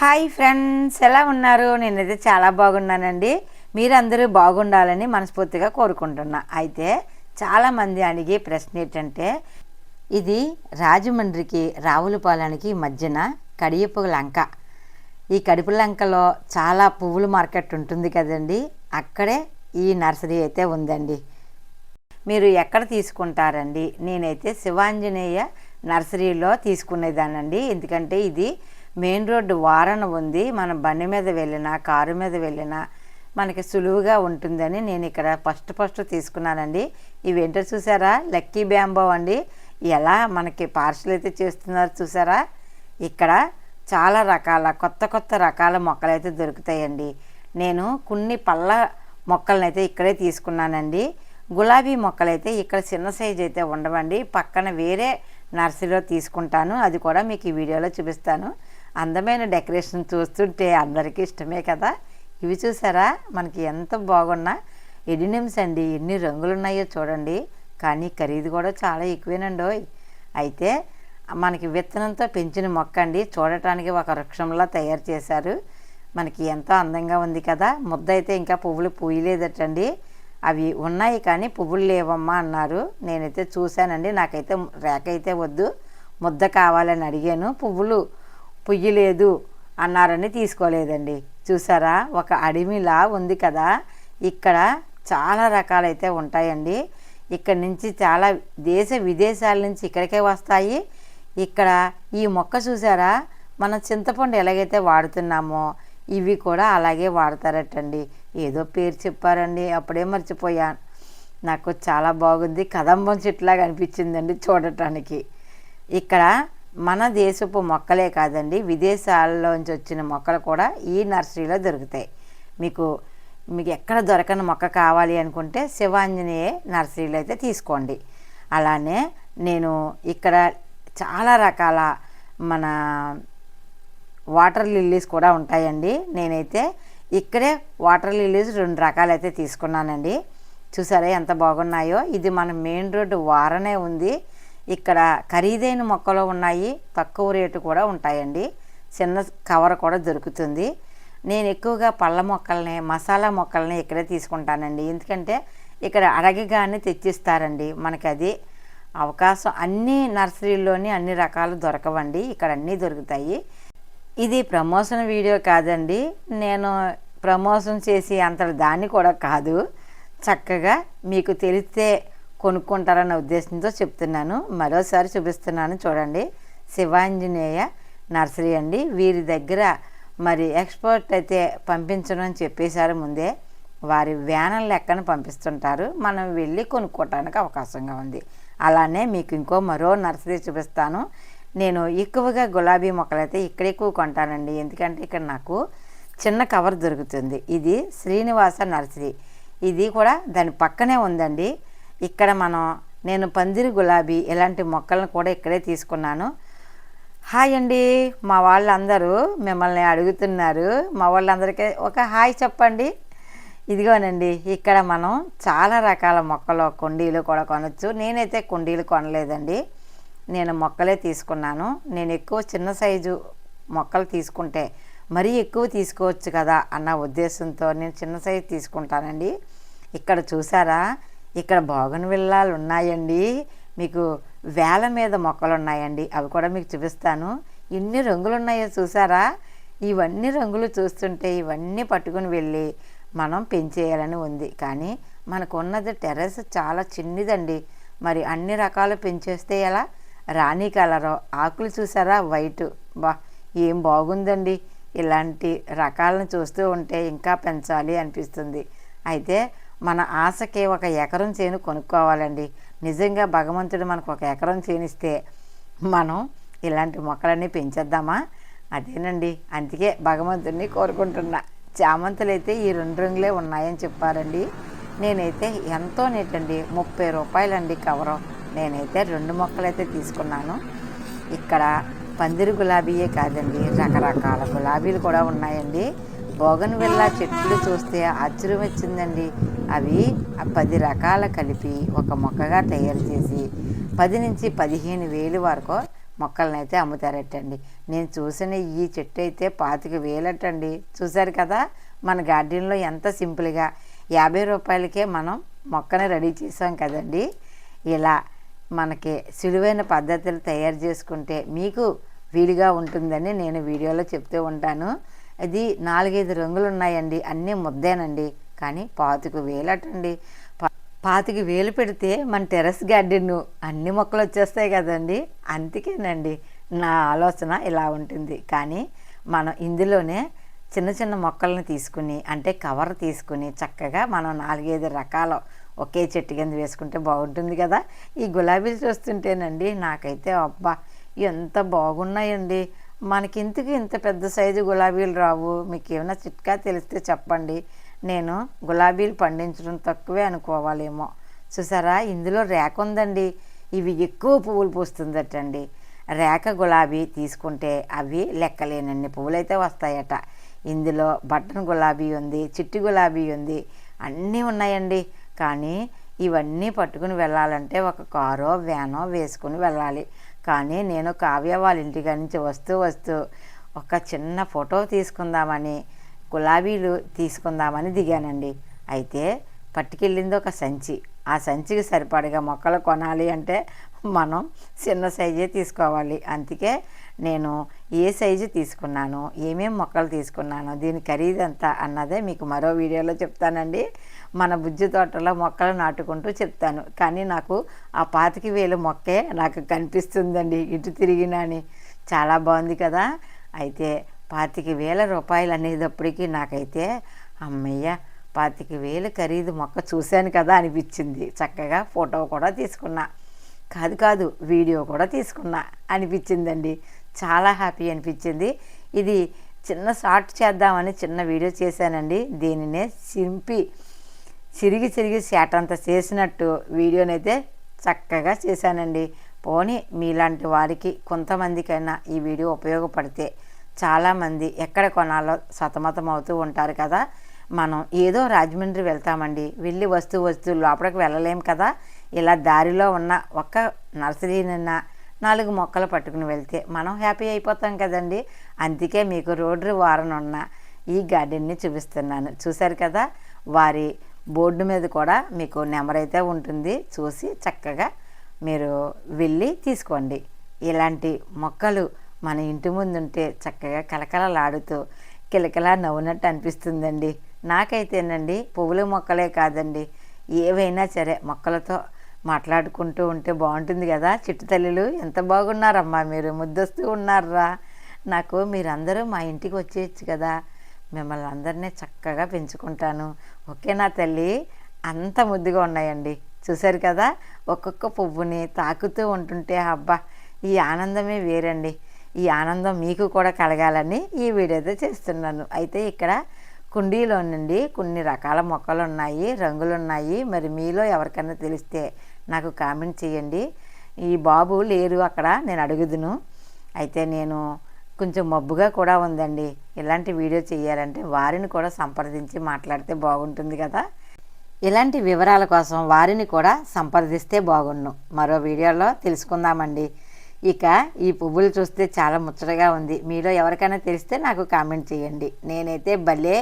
Hi friends ఎలా ఉన్నారు? నేనైతే చాలా బాగున్నానండి. మీరందరూ బాగుండాలని మనస్ఫూర్తిగా కోరుకుంటున్నా. అయితే చాలామంది అడిగే ప్రశ్న ఏంటంటే ఇది రాజమండ్రికి రావులపాలెనికి మధ్యన కడియపు లంక. ఈ కడుపు లంకలో చాలా పువ్వుల మార్కెట్ ఉంటుంది కదండి. అక్కడే ఈ నర్సరీ అయితే ఉందండి. మీరు ఎక్కడ తీసుకుంటారండి? నేనైతే శివాంజనేయ నర్సరీలో తీసుకునేదానండి ఎందుకంటే ఇది మెయిన్ రోడ్డు వారన ఉంది. మన బండి మీద వెళ్ళినా కారు మీద వెళ్ళినా మనకి సులువుగా ఉంటుందని నేను ఇక్కడ ఫస్ట్ ఫస్ట్ తీసుకున్నానండి. ఇవేంటో చూసారా? లక్కీ బ్యాంబో అండి. ఎలా మనకి పార్సల్ అయితే చేస్తున్నారు చూసారా? ఇక్కడ చాలా రకాల కొత్త కొత్త రకాల మొక్కలు అయితే దొరుకుతాయండి. నేను కొన్ని పళ్ళ మొక్కలనైతే అయితే ఇక్కడే తీసుకున్నానండి. గులాబీ మొక్కలైతే ఇక్కడ చిన్న సైజు అయితే ఉండవండి. పక్కన వేరే నర్సరీలో తీసుకుంటాను. అది కూడా మీకు ఈ వీడియోలో చూపిస్తాను. అందమైన డెకరేషన్ చూస్తుంటే అందరికీ ఇష్టమే కదా. ఇవి చూసారా? మనకి ఎంత బాగున్నా ఎడినిమ్స్ అండి. ఎన్ని రంగులు ఉన్నాయో చూడండి. కానీ ఖరీదు కూడా చాలా ఎక్కువేనండి అయితే మనకి విత్తనంతో పెంచిన మొక్క అండి. చూడటానికి ఒక వృక్షంలా తయారు చేశారు. మనకి ఎంతో అందంగా ఉంది కదా. ముద్ద అయితే ఇంకా పువ్వులు పూయలేదటండి. అవి ఉన్నాయి కానీ పువ్వులు లేవమ్మా అన్నారు. నేనైతే చూశానండి. నాకైతే రేక అయితే వద్దు. ముద్ద కావాలని అడిగాను. పువ్వులు పుయ్యలేదు అన్నారని తీసుకోలేదండి. చూసారా? ఒక అడవిలా ఉంది కదా? ఇక్కడ చాలా రకాలైతే ఉంటాయండి. ఇక్కడ నుంచి చాలా దేశ విదేశాల నుంచి ఇక్కడికే వస్తాయి. ఇక్కడ ఈ మొక్క చూసారా? మనం చింతపండు ఎలాగైతే వాడుతున్నామో ఇవి కూడా అలాగే వాడతారటండి. ఏదో పేరు చెప్పారండి అప్పుడే మర్చిపోయాను. నాకు చాలా బాగుంది. కదంబం చెట్టులాగా అనిపించిందండి చూడటానికి. ఇక్కడ మన దేశపు మొక్కలే కాదండి విదేశాల్లోంచి వచ్చిన మొక్కలు కూడా ఈ నర్సరీలో దొరుకుతాయి. మీకు మీకు ఎక్కడ దొరకని మొక్క కావాలి అనుకుంటే శివాంజనేయ నర్సరీలో అయితే తీసుకోండి. అలానే నేను ఇక్కడ చాలా రకాల మన వాటర్ లిల్లీస్ కూడా ఉంటాయండి. నేనైతే ఇక్కడే వాటర్ లిల్లీస్ రెండు రకాలైతే తీసుకున్నానండి. చూసారా ఎంత బాగున్నాయో? ఇది మన మెయిన్ రోడ్డు వారనే ఉంది. ఇక్కడ ఖరీదైన మొక్కలు ఉన్నాయి తక్కువ రేటు కూడా ఉంటాయండి. చిన్న కవర్ కూడా దొరుకుతుంది. నేను ఎక్కువగా పళ్ళ మొక్కల్ని మసాలా మొక్కల్ని ఇక్కడే తీసుకుంటానండి. ఎందుకంటే ఇక్కడ అడగగానే తెచ్చిస్తారండి. మనకి అది అవకాశం అన్ని నర్సరీల్లోని అన్ని రకాలు దొరకవండి. ఇక్కడ అన్నీ దొరుకుతాయి. ఇది ప్రమోషన్ వీడియో కాదండి. నేను ప్రమోషన్ చేసి అంత దాన్ని కూడా కాదు. చక్కగా మీకు తెలిస్తే కొనుక్కుంటారన్న ఉద్దేశంతో చెప్తున్నాను. మరోసారి చూపిస్తున్నాను చూడండి. శివాంజనేయ నర్సరీ అండి. వీరి దగ్గర మరి ఎక్స్పోర్ట్ అయితే పంపించడం అని చెప్పేశారు ముందే. వారి వ్యానం లెక్కన పంపిస్తుంటారు. మనం వెళ్ళి కొనుక్కోవటానికి అవకాశంగా ఉంది. అలానే మీకు ఇంకో మరో నర్సరీ చూపిస్తాను. నేను ఎక్కువగా గులాబీ మొక్కలు అయితే ఇక్కడ ఎక్కువ కొంటానండి. ఎందుకంటే ఇక్కడ నాకు చిన్న కవర్ దొరుకుతుంది. ఇది శ్రీనివాస నర్సరీ. ఇది కూడా దాని పక్కనే ఉందండి. ఇక్కడ మనం నేను పందిరి గులాబీ ఇలాంటి మొక్కలను కూడా ఇక్కడే తీసుకున్నాను. హాయ్ అండి. మా వాళ్ళందరూ మిమ్మల్ని అడుగుతున్నారు. మా వాళ్ళందరికీ ఒక హాయ్ చెప్పండి. ఇదిగోనండి ఇక్కడ మనం చాలా రకాల మొక్కలు కుండీలు కూడా కొనవచ్చు నేనైతే కుండీలు కొనలేదండి. నేను మొక్కలే తీసుకున్నాను. నేను ఎక్కువ చిన్న సైజు మొక్కలు తీసుకుంటే మరీ ఎక్కువ తీసుకోవచ్చు కదా అన్న ఉద్దేశంతో నేను చిన్న సైజు తీసుకుంటానండి. ఇక్కడ చూసారా? ఇక్కడ బోగన్ విల్లాలు ఉన్నాయండి. మీకు వేల మీద మొక్కలు ఉన్నాయండి. అవి కూడా మీకు చూపిస్తాను. ఎన్ని రంగులు ఉన్నాయో చూసారా? ఇవన్నీ రంగులు చూస్తుంటే ఇవన్నీ పట్టుకుని వెళ్ళి మనం పెంచేయాలని ఉంది. కానీ మనకున్నది టెర్రస్ చాలా చిన్నదండి. మరి అన్ని రకాలు పెంచేస్తే ఎలా? రాణి కలరు ఆకులు చూసారా? వైట్. బా ఏం బాగుందండి. ఇలాంటి రకాలను చూస్తూ ఉంటే ఇంకా పెంచాలి అనిపిస్తుంది. అయితే మన ఆశకి ఒక ఎకరం చేను కొనుక్కోవాలండి. నిజంగా భగవంతుడు మనకు ఒక ఎకరం చేనిస్తే మనం ఇలాంటి మొక్కలన్నీ పెంచేద్దామా? అదేనండి. అందుకే భగవంతుడిని కోరుకుంటున్నా. చామంతులు అయితే ఈ రెండు రంగులే ఉన్నాయని చెప్పారండి. నేనైతే ఎంతో నేటండి. ముప్పై రూపాయలండి కవరు. నేనైతే రెండు మొక్కలైతే తీసుకున్నాను. ఇక్కడ పందిరి గులాబీయే కాదండి. రకరకాల గులాబీలు కూడా ఉన్నాయండి. బోగన్ విల్లా చెట్లు చూస్తే ఆశ్చర్యం వచ్చిందండి. అవి పది రకాల కలిపి ఒక మొక్కగా తయారు చేసి పది నుంచి పదిహేను వేలు వరకు మొక్కలనైతే అమ్ముతారటండి. నేను చూసిన ఈ చెట్టు అయితే పాతిక వేలటండి. చూశారు కదా? మన గార్డెన్లో ఎంత సింపుల్గా యాభై రూపాయలకే మనం మొక్కని రెడీ చేసాం కదండి. ఇలా మనకి సులువైన పద్ధతులు తయారు చేసుకుంటే మీకు వీలుగా ఉంటుందని నేను వీడియోలో చెప్తూ ఉంటాను. అది నాలుగైదు రంగులు ఉన్నాయండి అన్నీ ముద్దేనండి. కానీ పాతిక వేలటండి. పాతికి పాతిక వేలు పెడితే మన టెర్రస్ గార్డెన్ అన్ని మొక్కలు వచ్చేస్తాయి కదండి. అందుకేనండి నా ఆలోచన ఇలా ఉంటుంది. కానీ మనం ఇందులోనే చిన్న చిన్న మొక్కలను తీసుకుని అంటే కవర్ తీసుకుని చక్కగా మనం నాలుగైదు రకాల ఒకే చెట్టు కింద వేసుకుంటే బాగుంటుంది కదా. ఈ గులాబీలు చూస్తుంటేనండి నాకైతే అబ్బా ఎంత బాగున్నాయండి. మనకింతకి ఇంత పెద్ద సైజు గులాబీలు రావు. మీకు ఏమైనా చిట్కా తెలిస్తే చెప్పండి. నేను గులాబీలు పండించడం తక్కువే అనుకోవాలేమో. చూసారా? ఇందులో రేఖ ఉందండి. ఇవి ఎక్కువ పువ్వులు పూస్తుందటండి. రేఖ గులాబీ తీసుకుంటే అవి లెక్కలేనన్ని పువ్వులైతే వస్తాయట. ఇందులో బటన్ గులాబీ ఉంది చిట్టి గులాబీ ఉంది అన్నీ ఉన్నాయండి. కానీ ఇవన్నీ పట్టుకుని వెళ్ళాలంటే ఒక కారో వ్యానో వేసుకుని వెళ్ళాలి. కానీ నేను కావ్య వాళ్ళ ఇంటికి నుంచి వస్తూ వస్తూ ఒక చిన్న ఫోటో తీసుకుందామని గులాబీలు తీసుకుందామని దిగానండి. అయితే పట్టుకెళ్ళింది ఒక సంచి. ఆ సంచికి సరిపడగా మొక్కలు కొనాలి అంటే మనం చిన్న సైజే తీసుకోవాలి. అందుకే నేను ఏ సైజు తీసుకున్నాను ఏమేం మొక్కలు తీసుకున్నాను దీని ఖరీదు ఎంత అన్నదే మీకు మరో వీడియోలో చెప్తానండి. మన బుజ్జి తోటలో మొక్కలు నాటుకుంటూ చెప్తాను. కానీ నాకు ఆ పాతికి వేలు మొక్కే నాకు కనిపిస్తుందండి ఇటు తిరిగినా అని. చాలా బాగుంది కదా. అయితే పాతిక వేల రూపాయలు అనేటప్పటికీ నాకైతే అమ్మయ్య పాతిక వేలు ఖరీదు మొక్క చూశాను కదా అనిపించింది. చక్కగా ఫోటో కూడా తీసుకున్నా. కాదు కాదు వీడియో కూడా తీసుకున్నా అనిపించిందండి. చాలా హ్యాపీ అనిపించింది. ఇది చిన్న షార్ట్ చేద్దామని చిన్న వీడియో చేశానండి. దీనినే సింపి చిరిగి చిరిగి శాటంత చేసినట్టు వీడియోనైతే చక్కగా చేశానండి. పోనీ మీలాంటి వారికి కొంతమందికైనా ఈ వీడియో ఉపయోగపడితే చాలామంది ఎక్కడ కొనాలో సతమతం అవుతూ ఉంటారు కదా. మనం ఏదో రాజమండ్రి వెళ్తామండి. వెళ్ళి వస్తూ వస్తూ లోపలికి వెళ్ళలేం కదా. ఇలా దారిలో ఉన్న ఒక్క నర్సరీనైనా నాలుగు మొక్కలు పట్టుకుని వెళ్తే మనం హ్యాపీ అయిపోతాం కదండి. అందుకే మీకు రోడ్డు వారన ఉన్న ఈ గార్డెన్ని చూపిస్తున్నాను. చూశారు కదా? వారి బోర్డు మీద కూడా మీకు నెంబర్ అయితే ఉంటుంది. చూసి చక్కగా మీరు వెళ్ళి తీసుకోండి. ఇలాంటి మొక్కలు మన ఇంటి ముందు ఉంటే చక్కగా కలకలలాడుతూ కిలకిలా నవ్వునట్టు అనిపిస్తుందండి. నాకైతేనండి పువ్వుల మొక్కలే కాదండి. ఏవైనా సరే మొక్కలతో మాట్లాడుకుంటూ ఉంటే బాగుంటుంది కదా. చిట్టు తల్లులు ఎంత బాగున్నారమ్మా మీరు. ముద్దొస్తూ ఉన్నారా నాకు మీరందరూ మా ఇంటికి వచ్చేయచ్చు కదా. మిమ్మల్ని అందరినీ చక్కగా పెంచుకుంటాను. ఓకేనా తల్లి? అంత ముద్దుగా ఉన్నాయండి. చూశారు కదా? ఒక్కొక్క పువ్వుని తాకుతూ ఉంటుంటే అబ్బా ఈ ఆనందమే వేరండి. ఈ ఆనందం మీకు కూడా కలగాలని ఈ వీడియోతో చేస్తున్నాను. అయితే ఇక్కడ కుండీలో నుండి కొన్ని రకాల మొక్కలు ఉన్నాయి రంగులు ఉన్నాయి మరి మీలో ఎవరికైనా తెలిస్తే నాకు కామెంట్ చేయండి. ఈ బాబు లేరు అక్కడ నేను అడుగుదును. అయితే నేను కొంచెం మబ్బుగా కూడా ఉందండి. ఇలాంటి వీడియో చేయాలంటే వారిని కూడా సంప్రదించి మాట్లాడితే బాగుంటుంది కదా. ఇలాంటి వివరాల కోసం వారిని కూడా సంప్రదిస్తే బాగుండు. మరో వీడియోలో తెలుసుకుందామండి. ఇక ఈ పువ్వులు చూస్తే చాలా ముచ్చటగా ఉంది. మీలో ఎవరికైనా తెలిస్తే నాకు కామెంట్ చేయండి. నేనైతే భలే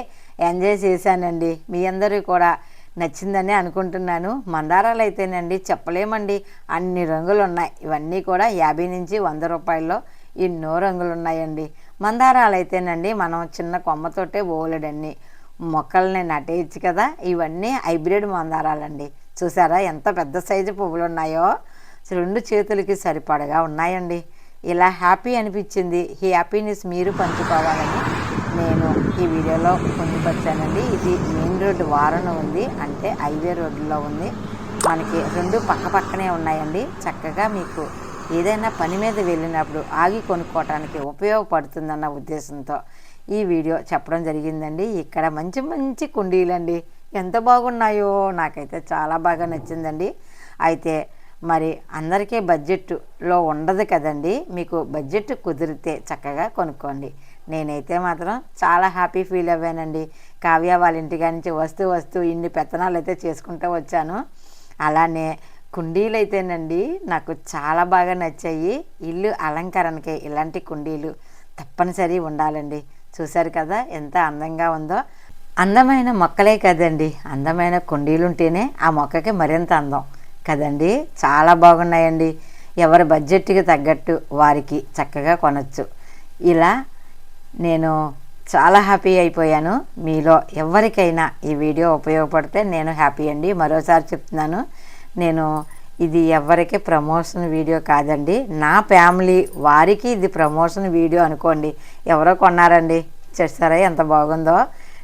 ఎంజాయ్ చేశానండి. మీ అందరూ కూడా నచ్చిందని అనుకుంటున్నాను. మందారాలు అయితేనండి చెప్పలేమండి. అన్ని రంగులు ఉన్నాయి ఇవన్నీ కూడా యాభై నుంచి వంద రూపాయల్లో ఎన్నో రంగులు ఉన్నాయండి మందారాలు అయితేనండి మనం చిన్న కొమ్మతోటే బోలెడన్ని మొక్కల్ని నటేయచ్చు కదా. ఇవన్నీ హైబ్రిడ్ మందారాలండి. చూసారా ఎంత పెద్ద సైజు పువ్వులు ఉన్నాయో రెండు చేతులకి సరిపడగా ఉన్నాయండి. ఇలా హ్యాపీ అనిపించింది. ఈ హ్యాపీనెస్ మీరు పంచుకోవాలని నేను ఈ వీడియోలో పొందుపరిచానండి. ఇది మెయిన్ రోడ్డు వారణ ఉంది. అంటే హైవే రోడ్డులో ఉంది. మనకి రెండు పక్క పక్కనే ఉన్నాయండి. చక్కగా మీకు ఏదైనా పని మీద వెళ్ళినప్పుడు ఆగి కొనుక్కోవటానికి ఉపయోగపడుతుందన్న ఉద్దేశంతో ఈ వీడియో చెప్పడం జరిగిందండి. ఇక్కడ మంచి మంచి కుండీలండి. ఎంత బాగున్నాయో నాకైతే చాలా బాగా నచ్చిందండి. అయితే మరి అందరికీ బడ్జెట్లో ఉండదు కదండి. మీకు బడ్జెట్ కుదిరితే చక్కగా కొనుక్కోండి. నేనైతే మాత్రం చాలా హ్యాపీ ఫీల్ అవ్వానండి. కావ్య వాళ్ళ ఇంటికి నుంచి వస్తూ వస్తూ ఇన్ని పెత్తనాలు అయితే చేసుకుంటూ వచ్చాను. అలానే కుండీలు అయితేనండి నాకు చాలా బాగా నచ్చాయి. ఇల్లు అలంకరణకి ఇలాంటి కుండీలు తప్పనిసరి ఉండాలండి. చూశారు కదా ఎంత అందంగా ఉందో. అందమైన మొక్కలే కదండి. అందమైన కుండీలు ఉంటేనే ఆ మొక్కకి మరింత అందం కదండి. చాలా బాగున్నాయండి. ఎవరి బడ్జెట్కి తగ్గట్టు వారికి చక్కగా కొనచ్చు. ఇలా నేను చాలా హ్యాపీ అయిపోయాను. మీలో ఎవరికైనా ఈ వీడియో ఉపయోగపడితే నేను హ్యాపీ అండి. మరోసారి చెప్తున్నాను. నేను ఇది ఎవరికి ప్రమోషన్ వీడియో కాదండి. నా ఫ్యామిలీ వారికి ఇది ప్రమోషన్ వీడియో అనుకోండి. ఎవరో కొన్నారండి. చేస్తారా ఎంత బాగుందో.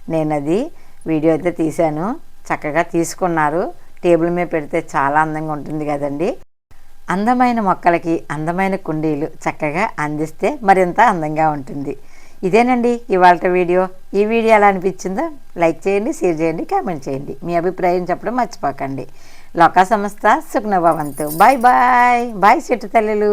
నేను అది వీడియో అయితే తీశాను. చక్కగా తీసుకున్నారు. టేబుల్ మీద పెడితే చాలా అందంగా ఉంటుంది కదండి. అందమైన మొక్కలకి అందమైన కుండీలు చక్కగా అందిస్తే మరింత అందంగా ఉంటుంది. ఇదేనండి ఇవాళ వీడియో. ఈ వీడియో ఎలా అనిపించిందో లైక్ చేయండి షేర్ చేయండి కామెంట్ చేయండి. మీ అభిప్రాయం చెప్పడం మర్చిపోకండి. లోకా సంస్థ సుఖ్నభవంతు బాయ్ బాయ్. బాయ్ చెట్టు తల్లులు.